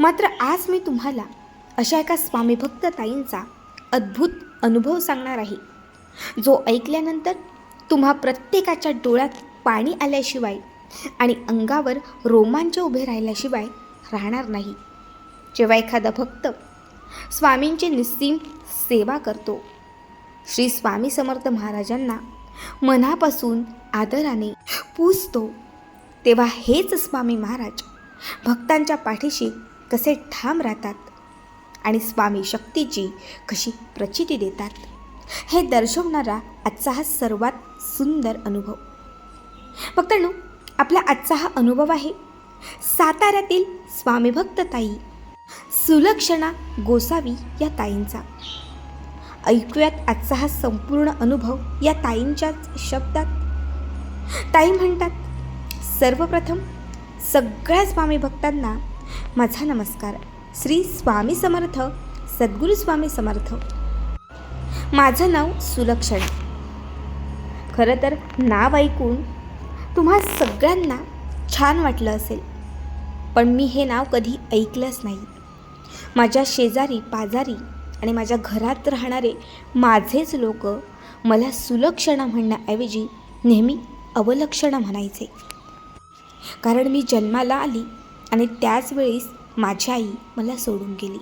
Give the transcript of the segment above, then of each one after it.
मात्र आज मी तुम्हाला अशा एका स्वामीभक्त ताईंचा अद्भुत अनुभव सांगणार आहे. जो ऐकल्यानंतर तुम्हा प्रत्येकाच्या डोळ्यात पाणी आल्याशिवाय आणि अंगावर रोमांच उभे राहिल्याशिवाय राहणार नाही. जेव्हा एखादा भक्त स्वामींची निस्सीम सेवा करतो श्री स्वामी समर्थ महाराजांना मनापासून आदराने पूजतो तेव्हा हेच स्वामी महाराज भक्तांच्या पाठीशी कसे ठाम राहतात आणि स्वामी शक्तीची कशी प्रचिती देतात हे दर्शवणारा आजचा हा सर्वात सुंदर अनुभव. भक्तांनो आपला आजचा हा अनुभव आहे साताऱ्यातील स्वामीभक्त ताई सुलक्षणा गोसावी या ताईंचा. ऐकूयात आजचा हा संपूर्ण अनुभव या ताईंच्याच शब्दात. ताई म्हणतात सर्वप्रथम सगळ्या स्वामी भक्तांना माझा नमस्कार. श्री स्वामी समर्थ सद्गुरू स्वामी समर्थ. माझं नाव सुलक्षणा. खरं तर नाव ऐकून तुम्हा सगळ्यांना छान वाटलं असेल. पण मी हे नाव कधी ऐकलंच नाही. माझ्या शेजारी पाजारी आणि माझ्या घरात राहणारे माझेच लोक मला सुलक्षणा म्हणण्याऐवजी नेहमी अवलक्षणा म्हणायचे. कारण मी जन्माला आली आणि त्याच वेळेस माझी आई मला सोडून गेली.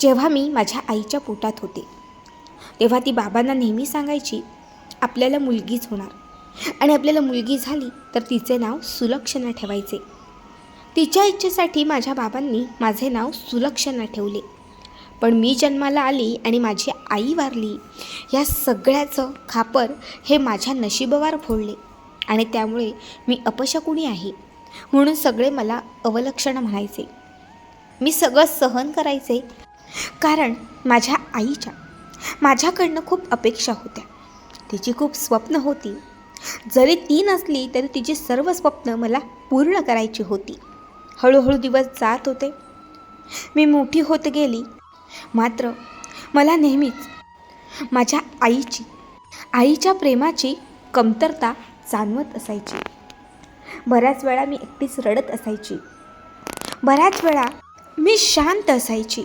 जेव्हा मी माझ्या आईच्या पोटात होते तेव्हा ती बाबांना नेहमी सांगायची आपल्याला मुलगीच होणार. आणि आपल्याला मुलगी झाली तर तिचे नाव सुलक्षणा ठेवायचे. तिच्या इच्छेसाठी माझ्या बाबांनी माझे नाव सुलक्षणा ठेवले. पण मी जन्माला आली आणि माझी आई वारली या सगळ्याचं खापर हे माझ्या नशिबावर फोडले आणि त्यामुळे मी अपशकुणी आहे. म्हणून सगळे मला अवलक्षण म्हणायचे. मी सगळं सहन करायचे. कारण माझ्या आईच्या माझ्याकडनं खूप अपेक्षा होत्या. तिची खूप स्वप्न होती. जरी ती नसली तरी तिची सर्व स्वप्न मला पूर्ण करायची होती. हळूहळू दिवस जात होते. मी मोठी होत गेली. मात्र मला नेहमीच माझ्या आईची आईच्या प्रेमाची कमतरता जाणवत असायची. बऱ्याच वेळा मी एकटीच रडत असायची. बऱ्याच वेळा मी शांत असायची.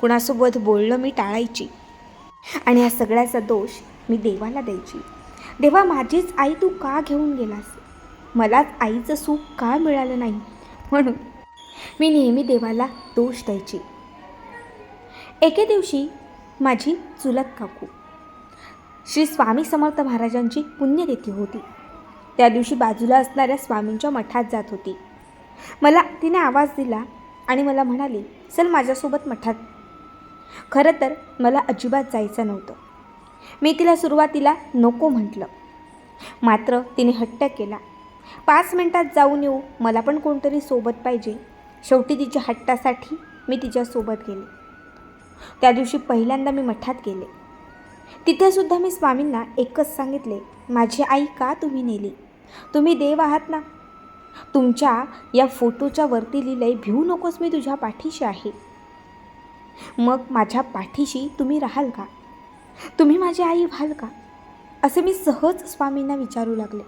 कुणासोबत बोलणं मी टाळायची. आणि या सगळ्याचा दोष मी देवाला द्यायची. देवा माझीच आई तू का घेऊन गेलास? मलाच आईचं सुख का मिळालं नाही? म्हणून मी नेहमी देवाला दोष द्यायची. एके दिवशी माझी चुलत काकू श्री स्वामी समर्थ महाराजांची पुण्यतिथी होती. त्या दिवशी बाजूला असणाऱ्या स्वामींच्या मठात जात होती. मला तिने आवाज दिला आणि मला म्हणाली चल माझ्यासोबत मठात. खरं तर मला अजिबात जायचं नव्हतं. मी तिला सुरुवातीला नको म्हटलं. मात्र तिने हट्ट केला. पाच मिनटात जाऊन येऊ मला पण कोणतरी सोबत पाहिजे. शेवटी तिच्या हट्टासाठी मी तिच्यासोबत गेले. त्या दिवशी पहिल्यांदा मी मठात गेले. तिथेसुद्धा मी स्वामींना एकच सांगितले माझी आई का तुम्ही नेली? तुम्ही देव आहात ना? तुमच्या या फोटोच्या वरती लिहिलंय भिवू नकोस मी तुझ्या पाठीशी आहे. मग माझ्या पाठीशी तुम्ही राहाल का? तुम्ही माझी आई व्हाल का? असे मी सहज स्वामींना विचारू लागले.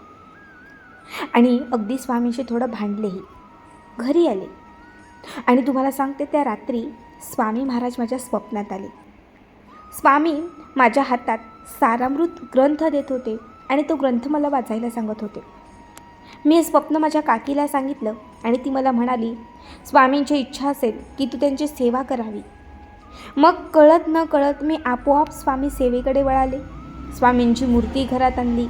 आणि अगदी स्वामींशी थोडं भांडलेही. घरी आले. आणि तुम्हाला सांगते त्या रात्री स्वामी महाराज माझ्या स्वप्नात आले. स्वामी माझ्या हातात सारामृत ग्रंथ देत होते. आणि तो ग्रंथ मला वाचायला सांगत होते. मी हे स्वप्न माझ्या काकीला सांगितलं आणि ती मला म्हणाली स्वामींची इच्छा असेल की तू त्यांची सेवा करावी. मग कळत न कळत मी आपोआप स्वामी सेवेकडे वळाले. स्वामींची मूर्ती घरात आणली.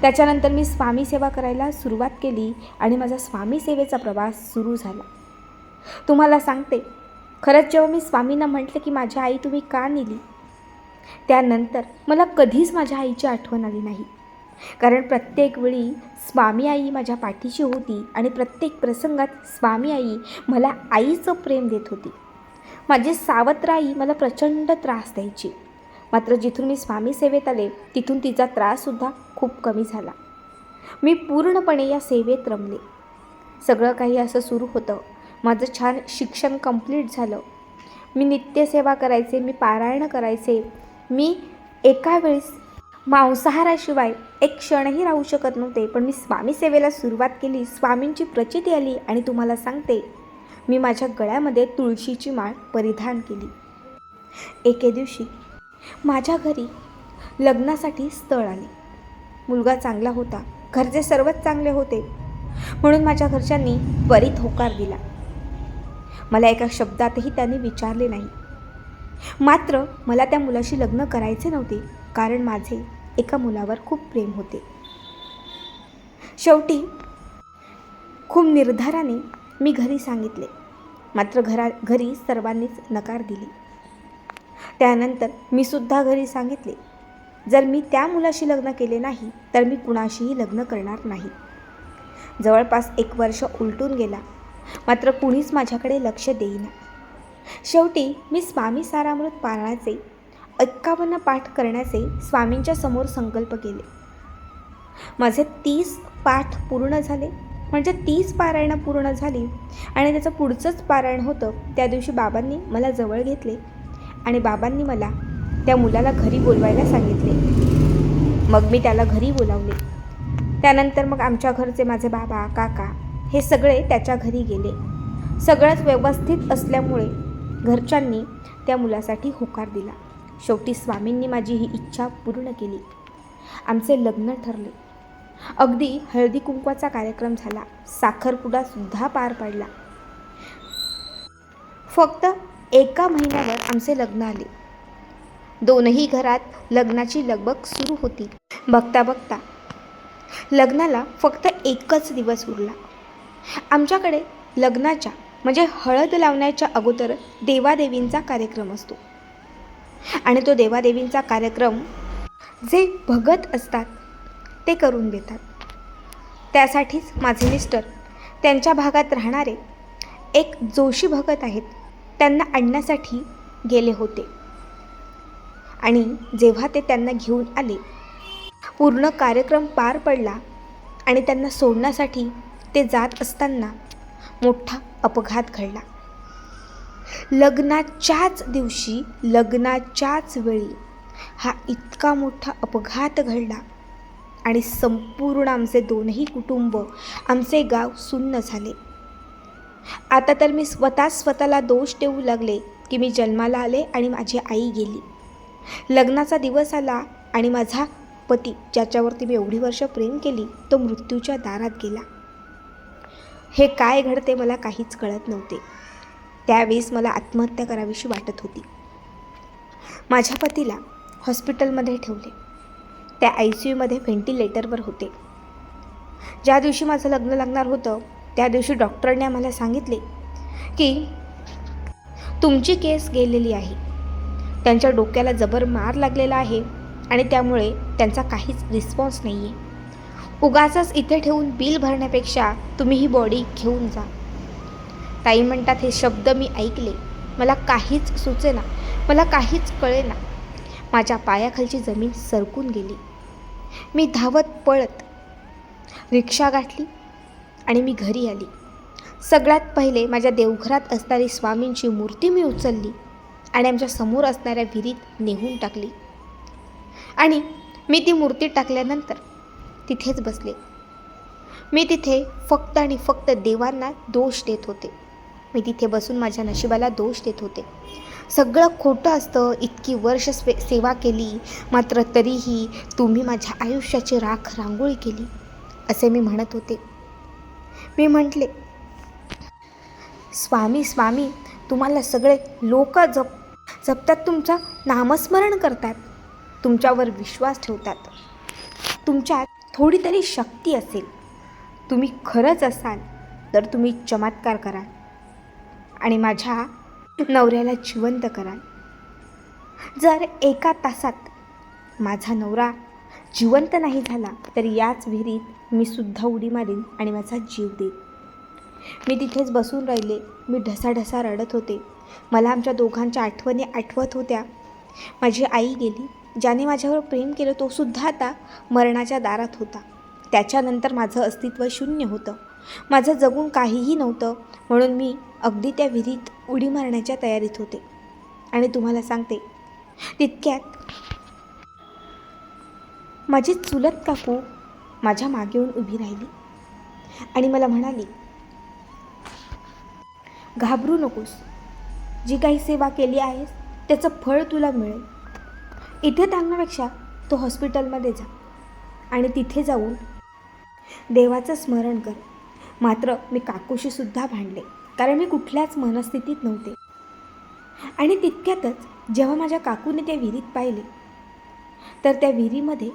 त्याच्यानंतर मी स्वामी सेवा करायला सुरुवात केली आणि माझा स्वामी सेवेचा प्रवास सुरू झाला. तुम्हाला सांगते खरंच जेव्हा मी स्वामींना म्हटलं की माझी आई तुम्ही का नेली? त्यानंतर मला कधीच माझ्या आईची आठवण आली नाही. कारण प्रत्येक वेळी स्वामी आई माझ्या पाठीशी होती आणि प्रत्येक प्रसंगात स्वामी आई मला आईचं प्रेम देत होती. माझी सावत्र आई मला प्रचंड त्रास द्यायची. मात्र जिथून मी स्वामी सेवेत आले तिथून तिचा त्राससुद्धा खूप कमी झाला. मी पूर्णपणे या सेवेत रमले. सगळं काही असं सुरू होतं. माझं छान शिक्षण कंप्लीट झालं. मी नित्यसेवा करायचे मी पारायण करायचे. मी एका वेळेस मांसाहाराशिवाय एक क्षणही राहू शकत नव्हते. पण मी स्वामी सेवेला सुरुवात केली स्वामींची प्रचिती आली आणि तुम्हाला सांगते मी माझ्या गळ्यामध्ये तुळशीची माळ परिधान केली. एके दिवशी माझ्या घरी लग्नासाठी स्थळ आले. मुलगा चांगला होता घरचे सर्वच चांगले होते. म्हणून माझ्या घरच्यांनी त्वरित होकार दिला. मला एका शब्दातही त्यांनी विचारले नाही. मात्र मला त्या मुलाशी लग्न करायचे नव्हते. कारण माझे एका मुलावर खूप प्रेम होते. शेवटी खूप निर्धाराने मी घरी सांगितले. मात्र घरा घरी सर्वांनीच नकार दिली. त्यानंतर मी सुद्धा घरी सांगितले जर मी त्या मुलाशी लग्न केले नाही तर मी कुणाशीही लग्न करणार नाही. जवळपास एक वर्ष उलटून गेला मात्र कुणीच माझ्याकडे लक्ष देईना. शेवटी मी स्वामी सारामृत पाळण्याचे एक्कावन्न पाठ करण्याचे स्वामींच्या समोर संकल्प केले. माझे तीस पाठ पूर्ण झाले. म्हणजे तीस पारायणं पूर्ण झाली आणि त्याचं पुढचंच पारायण होतं त्या दिवशी बाबांनी मला जवळ घेतले आणि बाबांनी मला त्या मुलाला घरी बोलवायला सांगितले. मग मी त्याला घरी बोलावले. त्यानंतर मग आमच्या घरचे माझे बाबा काका हे सगळे त्याच्या घरी गेले. सगळंच व्यवस्थित असल्यामुळे घरच्यांनी त्या मुलासाठी होकार दिला. शेवटी स्वामींनी माझी ही इच्छा पूर्ण केली. आमचे लग्न ठरले. अगदी हळदी कुंकवाचा कार्यक्रम झाला. साखरपुडासुद्धा पार पडला. फक्त एका महिन्यावर आमचे लग्न आले. दोनही घरात लग्नाची लगबग सुरू होती. बघता बघता लग्नाला फक्त एकच दिवस उरला. आमच्याकडे लग्नाच्या म्हणजे हळद लावण्याच्या अगोदर देवादेवींचा कार्यक्रम असतो. आणि तो देवादेवींचा कार्यक्रम जे भगत असतात ते करून देतात. त्यासाठीच माझे मिस्टर त्यांच्या भागात राहणारे एक जोशी भगत आहेत त्यांना आणण्यासाठी गेले होते. आणि जेव्हा ते त्यांना घेऊन आले पूर्ण कार्यक्रम पार पडला आणि त्यांना सोडण्यासाठी ते जात असताना मोठा अपघात घडला. लग्नाच्याच दिवशी लग्नाच्याच वेळी हा इतका मोठा अपघात घडला आणि संपूर्ण आमचे दोनही कुटुंब आमचे गाव सुन्न झाले. आता तर मी स्वतः स्वतःला दोष देऊ लागले की मी जन्माला आले आणि माझी आई गेली. लग्नाचा दिवस आला आणि माझा पती ज्याच्यावरती मी एवढी वर्ष प्रेम केली तो मृत्यूच्या दारात गेला. हे काय घडते मला काहीच कळत नव्हते. त्यावेळेस मला आत्महत्या करावीशी वाटत होती. माझ्या पतीला हॉस्पिटलमध्ये ठेवले. त्या आय सी यूमध्ये व्हेंटिलेटरवर होते. ज्या दिवशी माझं लग्न लागणार होतं त्या दिवशी डॉक्टरने आम्हाला सांगितले की तुमची केस गेलेली आहे. त्यांच्या डोक्याला जबर मार लागलेला आहे आणि त्यामुळे त्यांचा काहीच रिस्पॉन्स नाही आहे उगाचच इथे ठेवून बिल भरण्यापेक्षा तुम्ही ही बॉडी घेऊन जा. ताई म्हणतात हे शब्द मी ऐकले. मला काहीच सुचेना. मला काहीच कळेना. माझ्या पायाखालची जमीन सरकून गेली. मी धावत पळत रिक्षा गाठली आणि मी घरी आली. सगळ्यात पहिले माझ्या देवघरात असणारी स्वामींची मूर्ती मी उचलली आणि आमच्यासमोर असणाऱ्या विहिरीत नेहून टाकली. आणि मी ती मूर्ती टाकल्यानंतर तिथेच बसले. मी तिथे फक्त आणि फक्त देवांना दोष देत होते. मी तिथे बसून माझ्या नशिबाला दोष देत होते. सगळं खोटं असतं. इतकी वर्ष स्वे सेवा केली. मात्र तरीही तुम्ही माझ्या आयुष्याची राख रांगोळी केली असे मी म्हणत होते. मी म्हटले स्वामी स्वामी तुम्हाला सगळे लोक जप जपतात तुमचं नामस्मरण करतात. तुमच्यावर विश्वास ठेवतात. तुमच्यात थोडी तरी शक्ती असेल. तुम्ही खरंच असाल तर तुम्ही चमत्कार कराल. आणि माझ्या नवऱ्याला जिवंत कराल. जर एका तासात माझा नवरा जिवंत नाही झाला तर याच विहिरीत मी सुद्धा उडी मारीन आणि माझा जीव देईन. मी तिथेच बसून राहिले. मी ढसाढसा रडत होते. मला आमच्या दोघांच्या आठवणी आठवत होत्या. माझी आई गेली. ज्याने माझ्यावर प्रेम केलं तो सुद्धा आता मरणाच्या दारात होता. त्याच्यानंतर माझं अस्तित्व शून्य होतं. माझं जगून काहीही नव्हतं म्हणून मी अगदी त्या विहिरीत उडी मारण्याच्या तयारीत होते. आणि तुम्हाला सांगते तितक्यात माझी चुलत काकू माझ्या मागे येऊन उभी राहिली आणि मला म्हणाली घाबरू नकोस. जी काही सेवा केली आहेस त्याचं फळ तुला मिळेल. इथे थांबण्यापेक्षा तो हॉस्पिटलमध्ये जा आणि तिथे जाऊन देवाचं स्मरण कर. मात्र मी काकूशी सुद्धा भांडले कारण मी कुठल्याच मनस्थितीत नव्हते. आणि तितक्यातच जेव्हा माझ्या काकूने त्या विहिरीत पाहिले तर त्या विहिरीमध्ये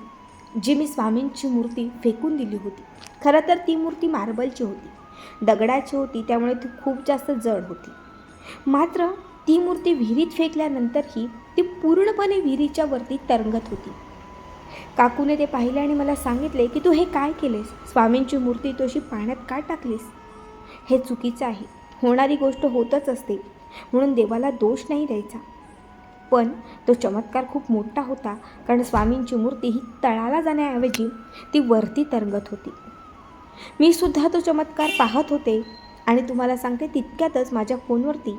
जी मी स्वामींची मूर्ती फेकून दिली होती खरं तर ती मूर्ती मार्बलची होती दगडाची होती त्यामुळे ती खूप जास्त जड होती. मात्र ती मूर्ती विहिरीत फेकल्यानंतरही ती पूर्णपणे विहिरीच्या वरती तरंगत होती. काकूने ते पाहिले आणि मला सांगितले की तू हे काय केलेस? स्वामींची मूर्ती तू अशी पाण्यात का टाकलीस? हे चुकीचं आहे. होणारी गोष्ट होतच असते. म्हणून देवाला दोष नाही द्यायचा. पण तो चमत्कार खूप मोठा होता कारण स्वामींची मूर्ती ही तळाला जाण्याऐवजी ती वरती तरंगत होती. मी सुद्धा तो चमत्कार पाहत होते आणि तुम्हाला सांगते तितक्यातच माझ्या फोनवरती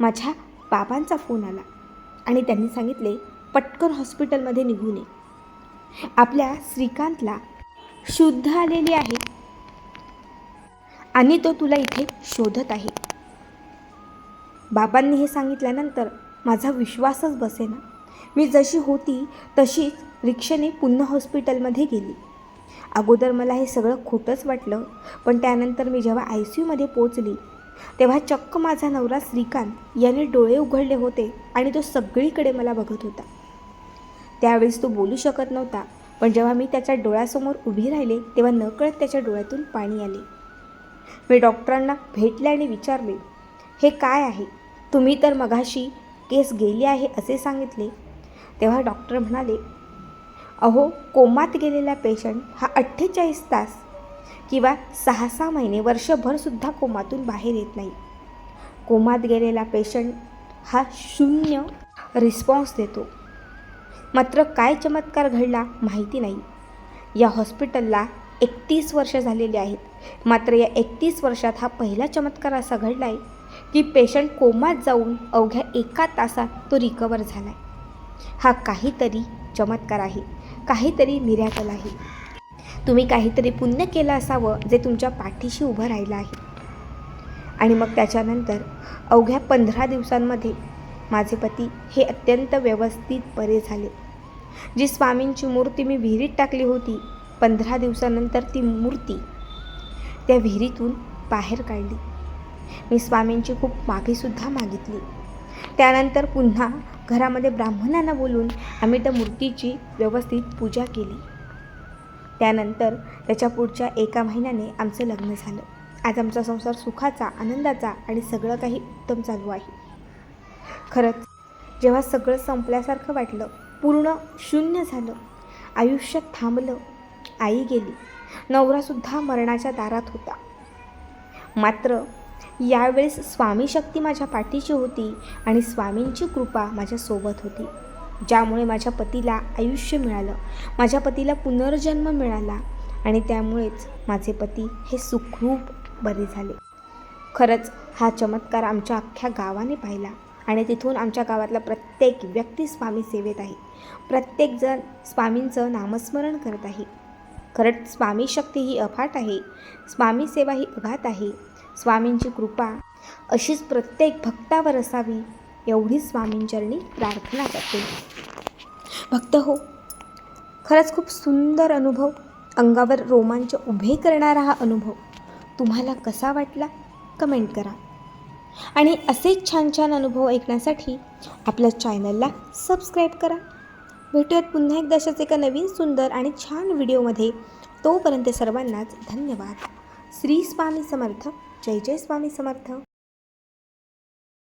माझ्या बाबांचा फोन आला आणि त्यांनी सांगितले पटकन हॉस्पिटलमध्ये निघून ये आपल्या श्रीकांतला शुद्ध आलेली आहे. आणि तो तुला इथे शोधत आहे. बाबांनी हे सांगितल्यानंतर माझा विश्वासच बसेना. मी जशी होती तशीच रिक्षेने पुन्हा हॉस्पिटलमध्ये गेली. अगोदर मला हे सगळं खोटंच वाटलं पण त्यानंतर मी जेव्हा आय सी यूमध्ये पोचली तेव्हा चक्क माझा नवरा श्रीकांत याने डोळे उघडले होते आणि तो सगळीकडे मला बघत होता. त्यावेळेस तो बोलू शकत नव्हता. पण जेव्हा मी त्याच्या डोळ्यासमोर उभी राहिले तेव्हा नकळत त्याच्या डोळ्यातून पाणी आले. मी डॉक्टरांना भेटले आणि विचारले हे काय आहे? तुम्ही तर मघाशी केस गेली आहे असे सांगितले. तेव्हा डॉक्टर म्हणाले अहो कोमात गेलेला पेशंट हा अठ्ठेचाळीस तास किंवा सहा सहा महिने वर्षभरसुद्धा कोमातून बाहेर येत नाही. कोमात गेलेला पेशंट हा शून्य रिस्पॉन्स देतो. मात्र काय चमत्कार घडला माहिती नाही. या हॉस्पिटलला एकतीस वर्ष झालेली आहेत. मात्र या एकतीस वर्षात हा पहिला चमत्कार असा घडला आहे की पेशंट कोमात जाऊन अवघ्या एका तासात तो रिकवर झाला आहे हा काहीतरी चमत्कार आहे. काहीतरी मिरॅकल आहे. तुम्ही काहीतरी पुण्य केलं असावं जे तुमच्या पाठीशी उभं राहिलं आहे. आणि मग त्याच्यानंतर अवघ्या पंधरा दिवसांमध्ये माझे पती हे अत्यंत व्यवस्थित बरे झाले. जी स्वामींची मूर्ती मी विहिरीत टाकली होती पंधरा दिवसानंतर ती मूर्ती त्या विहिरीतून बाहेर काढली. मी स्वामींची खूप माफीसुद्धा मागितली. त्यानंतर पुन्हा घरामध्ये ब्राह्मणांना बोलून आम्ही त्या मूर्तीची व्यवस्थित पूजा केली. त्यानंतर त्याच्या पुढच्या एका महिन्याने आमचं लग्न झालं. आज आमचा संसार सुखाचा आनंदाचा आणि सगळं काही उत्तम चालू आहे. खरंच जेव्हा सगळं संपल्यासारखं वाटलं पूर्ण शून्य झालं आयुष्य थांबलं आई गेली नवरासुद्धा मरणाच्या दारात होता. मात्र यावेळेस स्वामी शक्ती माझ्या पाठीची होती आणि स्वामींची कृपा माझ्यासोबत होती ज्यामुळे माझ्या पतीला आयुष्य मिळालं माझ्या पतीला पुनर्जन्म मिळाला आणि त्यामुळेच माझे पती हे सुखरूप बरे झाले. खरंच हा चमत्कार आमच्या अख्ख्या गावाने पाहिला. आणि तिथून आमच्या गावातला प्रत्येक व्यक्ती स्वामी सेवेत आहे. प्रत्येकजण स्वामींचं नामस्मरण करत आहे. खरंच स्वामी शक्ती ही अफाट आहे. स्वामी सेवा ही अघात आहे. स्वामींची कृपा अशीच प्रत्येक भक्तावर असावी एवढी स्वामींचरणी प्रार्थना करते. भक्त हो खरंच खूप सुंदर अनुभव अंगावर रोमांच उभे करणारा हा अनुभव तुम्हाला कसा वाटला? कमेंट करा. आणि असेच छान छान अनुभव ऐकण्यासाठी आपल्या चॅनलला सबस्क्राईब करा. भेटूयात पुन्हा एकदा अशाच एका नवीन सुंदर आणि छान व्हिडिओमध्ये. तोपर्यंत सर्वांनाच धन्यवाद. श्री स्वामी समर्थ. जय जय स्वामी समर्थ.